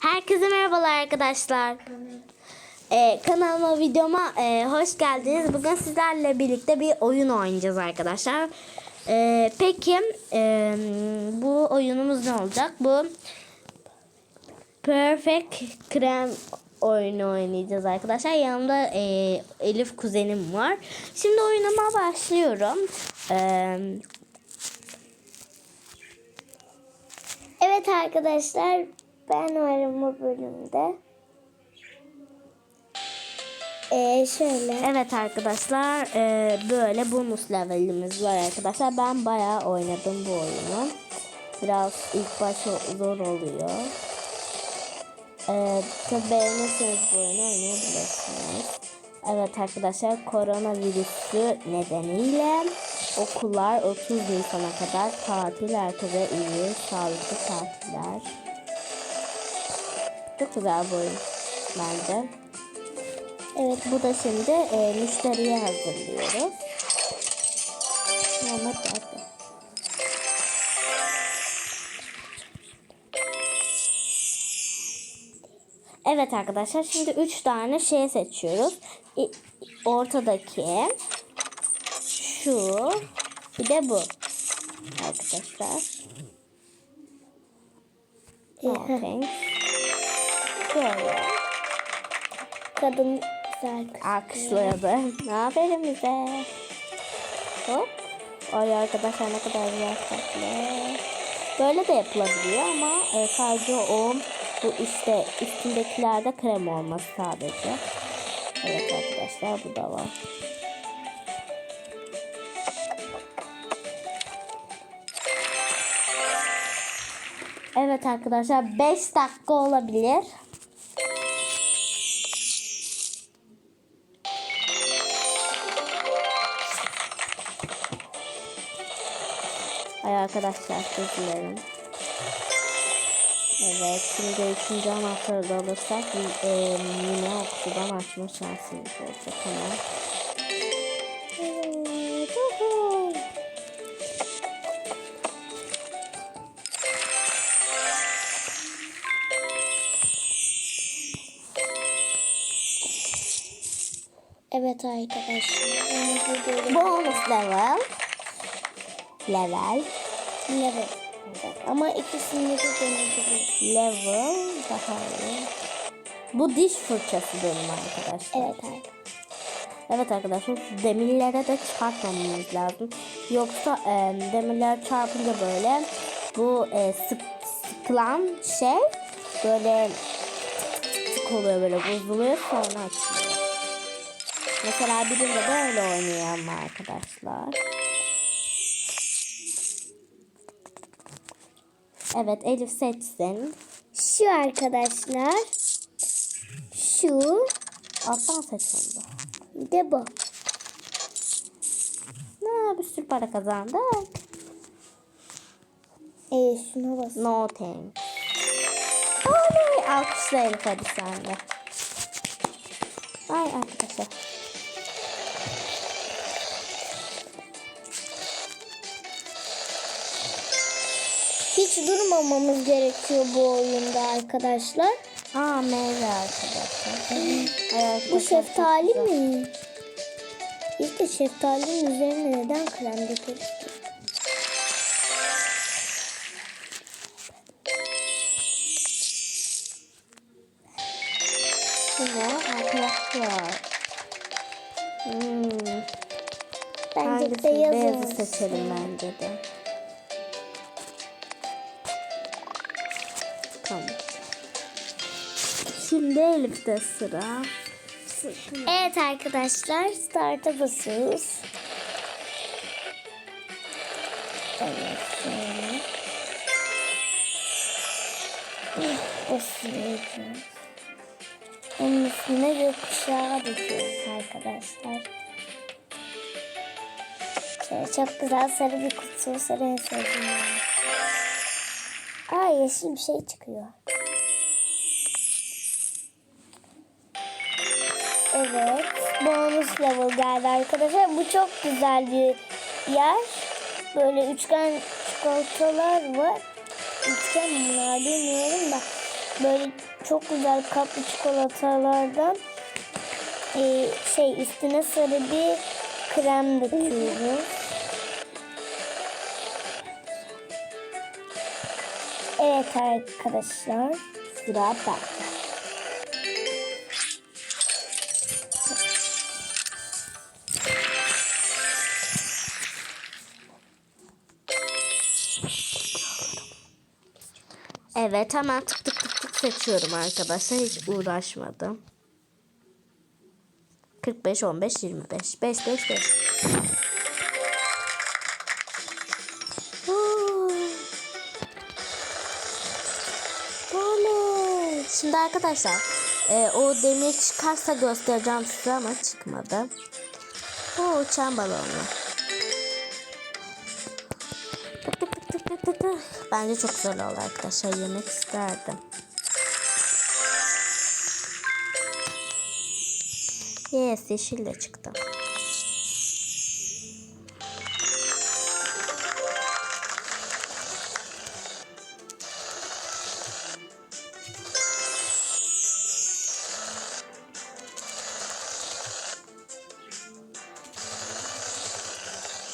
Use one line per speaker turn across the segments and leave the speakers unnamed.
Herkese merhabalar arkadaşlar. Ee, kanalıma videoma e, hoş geldiniz. Bugün sizlerle birlikte bir oyun oynayacağız arkadaşlar. Ee, peki e, bu oyunumuz ne olacak? Bu Perfect Krem oyunu oynayacağız arkadaşlar. Yanımda e, Elif kuzenim var. Şimdi oyunuma başlıyorum. Ee,
Evet arkadaşlar ben varım bu bölümde. Ee, şöyle.
Evet arkadaşlar e, böyle bonus levelimiz var arkadaşlar. Ben bayağı oynadım bu oyunu. Biraz ilk başta zor oluyor. E, tabi beğenirseniz bu oyunu oynayabilirsiniz. Evet arkadaşlar koronavirüsü nedeniyle okullar 30 Nisan'a kadar tatil herkese iyi, sağlıklı tatiller. Çok güzel oyun bence. Evet bu da şimdi e, müşteriye hazırlıyoruz. Mehmet hadi. Evet arkadaşlar şimdi 3 tane şey seçiyoruz. Ortadaki şu bir de bu arkadaşlar. No thanks.
Kadın güzel.
Alkışladı. Aferin bize. Hop. Ay arkadaşlar ne kadar güzel. Böyle de yapılabiliyor ama e, sadece o bu işte üstündekilerde krem olması sadece. Evet arkadaşlar bu da var. Evet arkadaşlar 5 dakika olabilir. Arkadaşlar özür dilerim. Evet şimdi üçüncü anahtarı da alırsak e, yine okudan açma şansımız olacak tamam. Evet,
arkadaşlar.
Bonus level. Level.
Level. Ama ikisini de deneyebilirim.
Level daha iyi. Bu diş fırçası benim arkadaşlar.
Evet arkadaşlar.
Evet arkadaşlar demirlere de çarpmamamız lazım. Yoksa e, demirler çarpınca böyle bu e, sık, sıkılan şey böyle tık oluyor böyle bozuluyor sonra açılıyor. Mesela birinde böyle oynuyor ama arkadaşlar. Evet Elif seçsin.
Şu arkadaşlar. Şu.
Alttan seç onu da.
Bir de bu.
Ha, bir sürü para kazandık.
Ee, şuna bas.
No thanks. Oley! Alkışla Elif hadi sen de. Ay arkadaşlar.
Durmamamız gerekiyor bu oyunda arkadaşlar.
Aa meyve arkadaşlar. Arkadaşlar,
Bu şeftali mi? De şeftalinin üzerine neden krem dökeriz ki?
Arkadaşlar? Hmm.
Bence
beyazı seçelim bence de. Şimdi Elif'te sıra.
Evet arkadaşlar start'a basıyoruz. Evet şöyle. Basıyoruz. Onun üstüne gökkuşağı döküyoruz arkadaşlar. Şöyle çok güzel sarı bir kutu. Sarı en sevdiğim. Aa yeşil bir şey çıkıyor. Evet. Bonus level geldi arkadaşlar. Bu çok güzel bir yer. Böyle üçgen çikolatalar var. Üçgen bunlar bilmiyorum da. böyle çok güzel kaplı çikolatalardan e, şey üstüne sarı bir krem döküyoruz. Evet arkadaşlar.
Sıra bende. Evet hemen tık tık tık tık seçiyorum arkadaşlar. Hiç uğraşmadım. 45, 15, 25. 5, 5, 5. Oley. Şimdi arkadaşlar e, o demir çıkarsa göstereceğim size ama çıkmadı. O uçan balonlu. Bence çok güzel oldu arkadaşlar. Yemek isterdim. Yes yeşil de çıktı.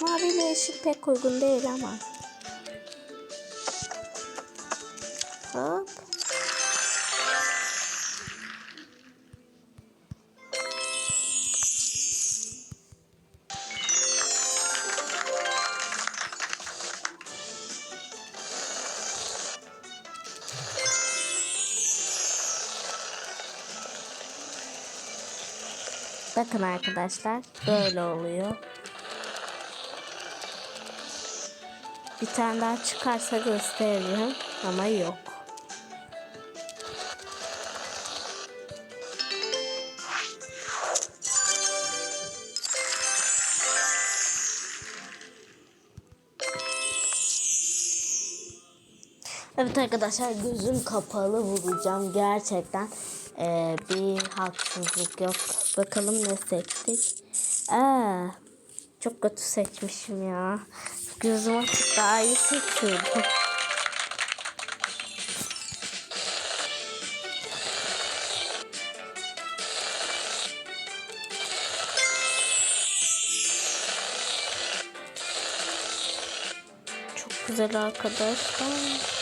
Mavi ile yeşil pek uygun değil ama. Bakın arkadaşlar böyle oluyor. Bir tane daha çıkarsa gösteririm ama yok. Evet arkadaşlar gözüm kapalı vuracağım gerçekten ee, bir haksızlık yok. Bakalım ne seçtik. Aa, çok kötü seçmişim ya. Gözüm açık daha iyi seçiyordum. Çok güzel arkadaşlar.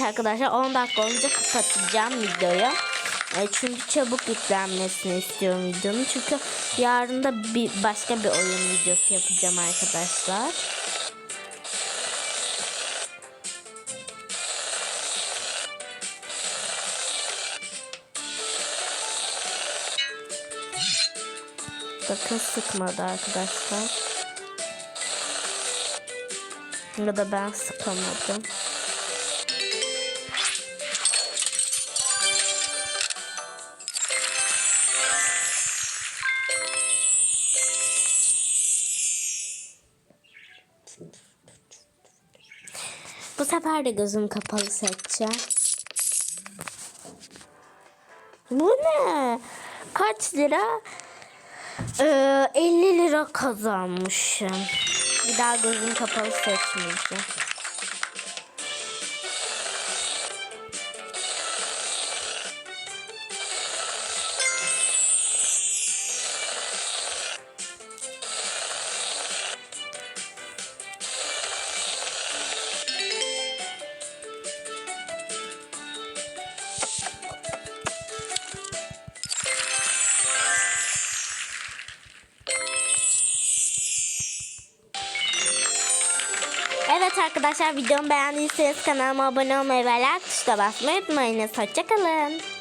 Evet arkadaşlar 10 dakika olunca kapatacağım videoyu. E, çünkü çabuk yüklenmesini istiyorum videonun. Çünkü yarın da bir başka bir oyun videosu yapacağım arkadaşlar. Bakın sıkmadı arkadaşlar. Ya da ben sıkamadım. Bu sefer de gözüm kapalı seçeceğim. Bu ne? Kaç lira? Ee, 50 lira kazanmışım. Bir daha gözüm kapalı seçmeyeceğim. Arkadaşlar videomu beğendiyseniz kanalıma abone olmayı ve like tuşuna basmayı unutmayınız. Hoşçakalın.